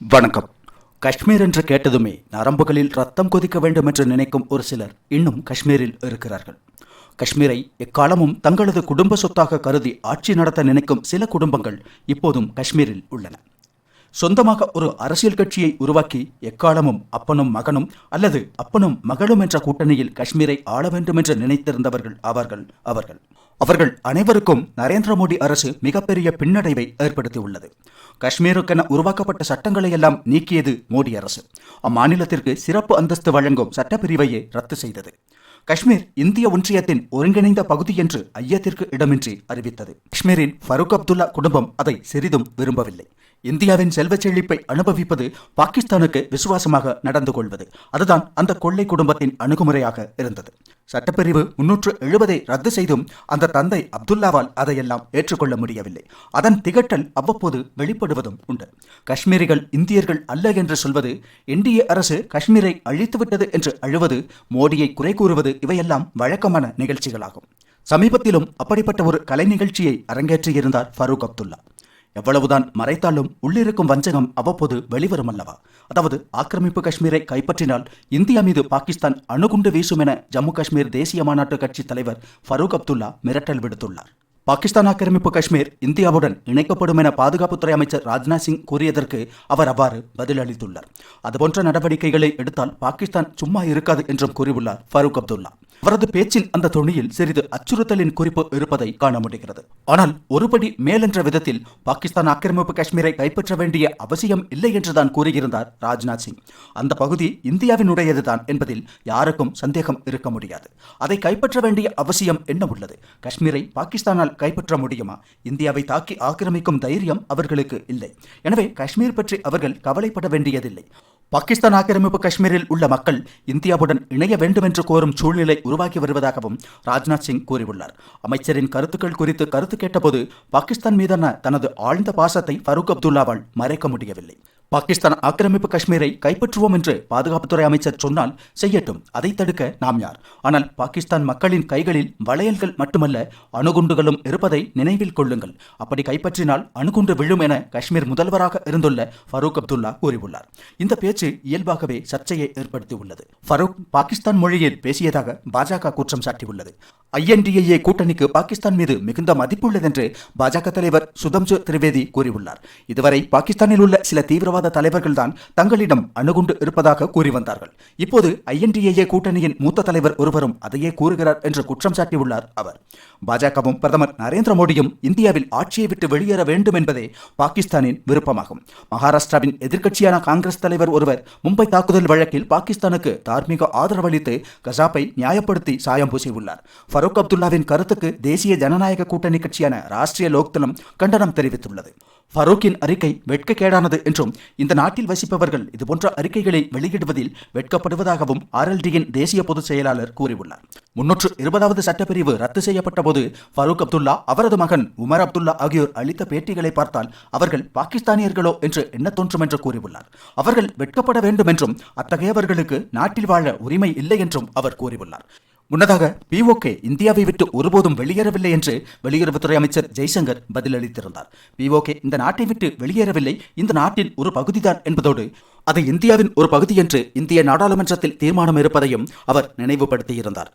வணக்கம். காஷ்மீர் என்று கேட்டதுமே நரம்புகளில் ரத்தம் கொதிக்க வேண்டும் என்று நினைக்கும் ஒரு சிலர் இன்னும் காஷ்மீரில் இருக்கிறார்கள். காஷ்மீரை எக்காலமும் தங்களது குடும்ப சொத்தாக கருதி ஆட்சி நடத்த நினைக்கும் சில குடும்பங்கள் இப்போதும் காஷ்மீரில் உள்ளன. சொந்தமாக ஒரு அரசியல் கட்சியை உருவாக்கி எக்காலமும் அப்பனும் மகனும் அல்லது அப்பனும் மகளும் என்ற கூட்டணியில் காஷ்மீரை ஆள வேண்டும் என்று நினைத்திருந்தவர்கள் அவர்கள் அவர்கள். அவர்கள் அனைவருக்கும் நரேந்திர மோடி அரசு மிகப்பெரிய பின்னடைவை ஏற்படுத்தியுள்ளது. காஷ்மீருக்கென உருவாக்கப்பட்ட சட்டங்களை எல்லாம் நீக்கியது மோடி அரசு. அம்மாநிலத்திற்கு சிறப்பு அந்தஸ்து வழங்கும் சட்டப்பிரிவையே ரத்து செய்தது. காஷ்மீர் இந்திய ஒன்றியத்தின் ஒருங்கிணைந்த பகுதி என்று ஐயத்திற்கு இடமின்றி அறிவித்தது. காஷ்மீரின் ஃபருக் அப்துல்லா குடும்பம் அதை சிறிதும் விரும்பவில்லை. இந்தியாவின் செல்வச் செழிப்பை அனுபவிப்பது பாகிஸ்தானுக்கு விசுவாசமாக நடந்து கொள்வது. அதுதான் அந்த கொள்ளை குடும்பத்தின் அணுகுமுறையாக இருந்தது. சட்டப்பிரிவு முன்னூற்று எழுபதை ரத்து செய்தும் அந்த தந்தை அப்துல்லாவால் அதையெல்லாம் ஏற்றுக்கொள்ள முடியவில்லை. அதன் திகட்டல் அவ்வப்போது வெளிப்படுவதும் உண்டு. காஷ்மீரிகள் இந்தியர்கள் அல்ல என்று சொல்வது என்டிஏ அரசு காஷ்மீரை அழித்துவிட்டது என்று அழுவது மோடியை குறை கூறுவது இவையெல்லாம் வழக்கமான நிகழ்ச்சிகளாகும். சமீபத்திலும் அப்படிப்பட்ட ஒரு கலை நிகழ்ச்சியை அரங்கேற்றியிருந்தார் ஃபரூக் அப்துல்லா. எவ்வளவுதான் மறைத்தாலும் உள்ளிருக்கும் வஞ்சகம் அவ்வப்போது வெளிவரும் அல்லவா? அதாவது ஆக்கிரமிப்பு காஷ்மீரை கைப்பற்றினால் இந்தியா மீது பாகிஸ்தான் அணுகுண்டு வீசும் என ஜம்மு காஷ்மீர் தேசிய மாநாட்டு கட்சி தலைவர் ஃபரூக் அப்துல்லா மிரட்டல் விடுத்துள்ளார். பாகிஸ்தான் ஆக்கிரமிப்பு காஷ்மீர் இந்தியாவுடன் இணைக்கப்படும் என பாதுகாப்புத்துறை அமைச்சர் ராஜ்நாத் சிங் கூறியதற்கு அவர் அவ்வாறு பதிலளித்துள்ளார். அதுபோன்ற நடவடிக்கைகளை எடுத்தால் பாகிஸ்தான் சும்மா இருக்காது என்றும் கூறியுள்ளார் ஃபரூக் அப்துல்லா. அவரது பேச்சின் அந்த தொனியில் சிறிது அச்சுறுத்தலின் குறிப்பு இருப்பதை காண முடிகிறது. ஆனால் ஒருபடி மேலென்ற விதத்தில் பாகிஸ்தான் ஆக்கிரமிப்பு காஷ்மீரை கைப்பற்ற வேண்டிய அவசியம் இல்லை என்றுதான் கூறியிருந்தார் ராஜ்நாத் சிங். அந்த பகுதி இந்தியாவினுடையதுதான் என்பதில் யாருக்கும் சந்தேகம் இருக்க முடியாது. அதை கைப்பற்ற வேண்டிய அவசியம் என்ன உள்ளது? காஷ்மீரை பாகிஸ்தானால் கைப்பற்ற முடியுமா? இந்தியாவை தாக்கி ஆக்கிரமிக்கும் தைரியம் அவர்களுக்கு இல்லை. எனவே காஷ்மீர் பற்றி அவர்கள் கவலைப்பட வேண்டியதில்லை. பாகிஸ்தான் ஆக்கிரமிப்பு காஷ்மீரில் உள்ள மக்கள் இந்தியாவுடன் இணைய வேண்டும் என்று கோரும் சூழ்நிலை உருவாகி வருவதாகவும் ராஜ்நாத் சிங் கூறியுள்ளார். அமைச்சரின் கருத்துக்கள் குறித்து கருத்து கேட்டபோது பாகிஸ்தான் மீதான தனது ஆழ்ந்த பாசத்தை ஃபரூக் அப்துல்லாவால் மறைக்க முடியவில்லை. பாகிஸ்தான் ஆக்கிரமிப்பு காஷ்மீரை கைப்பற்றுவோம் என்று பாதுகாப்புத்துறை அமைச்சர் சொன்னால் செய்யட்டும். அதை தடுக்க நாம் யார்? ஆனால் பாகிஸ்தான் மக்களின் கைகளில் வளையல்கள் மட்டுமல்ல அணுகுண்டுகளும் இருப்பதை நினைவில் கொள்ளுங்கள். அப்படி கைப்பற்றினால் அணுகுண்டு விழும் என காஷ்மீர் முதல்வராக இருந்துள்ள ஃபரூக் அப்துல்லா கூறியுள்ளார். இந்த பேச்சு இயல்பாகவே சர்ச்சையை ஏற்படுத்தியுள்ளது. ஃபரூக் பாகிஸ்தான் மொழியில் பேசியதாக பாஜக குற்றம் சாட்டியுள்ளது. ஐஎன்டிஏ கூட்டணிக்கு பாகிஸ்தான் மீது மிகுந்த மதிப்புள்ளதென்று பாஜக தலைவர் சுதம்சு திரிவேதி கூறியுள்ளார். இதுவரை பாகிஸ்தானில் உள்ள சில தீவிரவாத தலைவர்கள் தான் தங்களிடம் அணுகுண்டு இருப்பதாக கூறி வந்தார்கள். இப்போது ஐஎன்டிஏ கூட்டணியின் மூத்த தலைவர் ஒருவரும் அதையே கூறுகிறார் என்று குற்றம் சாட்டியுள்ளார் அவர். பாஜகவும் பிரதமர் நரேந்திர மோடியும் இந்தியாவில் ஆட்சியை விட்டு வெளியேற வேண்டும் என்பதே பாகிஸ்தானின் விருப்பமாகும். மகாராஷ்டிராவின் எதிர்க்கட்சியான காங்கிரஸ் தலைவர் ஒருவர் மும்பை தாக்குதல் வழக்கில் பாகிஸ்தானுக்கு தார்மீக ஆதரவளித்து கசாப்பை நியாயப்படுத்தி சாயம் பூசியுள்ளார். ஃபரூக் அப்துல்லாவின் கருத்துக்கு தேசிய ஜனநாயக கூட்டணி கட்சியான ராஷ்டிரிய லோக்தளம் கண்டனம் தெரிவித்துள்ளது. ஃபரூக்கின் அறிக்கை வெட்கக்கேடானது என்றும் இந்த நாட்டில் வசிப்பவர்கள் இதுபோன்ற அறிக்கைகளை வெளியிடுவதில் வெட்கப்படுவதாகவும் ஆர்எல்டியின் தேசிய பொதுச் செயலாளர் கூறியுள்ளார். முன்னூற்று இருபதாவது சட்டப்பிரிவு ரத்து செய்யப்பட்ட போது ஃபரூக் அப்துல்லா அவரது மகன் உமர் அப்துல்லா ஆகியோர் அளித்த பேட்டிகளை பார்த்தால் அவர்கள் பாகிஸ்தானியர்களோ என்று என்ன தோன்றும் என்று கூறியுள்ளார். அவர்கள் வெட்கப்பட வேண்டும் என்றும் அத்தகையவர்களுக்கு நாட்டில் வாழ உரிமை இல்லை என்றும் அவர் கூறியுள்ளார். முன்னதாக பிஓகே இந்தியாவை விட்டு ஒருபோதும் வெளியேறவில்லை என்று வெளியுறவுத்துறை அமைச்சர் ஜெய்சங்கர் பதிலளித்திருந்தார். பிஓகே இந்த நாட்டை விட்டு வெளியேறவில்லை. இந்த நாட்டின் ஒரு பகுதிதான் என்பதோடு அது இந்தியாவின் ஒரு பகுதி என்று இந்திய நாடாளுமன்றத்தில் தீர்மானம் இருப்பதையும் அவர் நினைவுபடுத்தியிருந்தார்.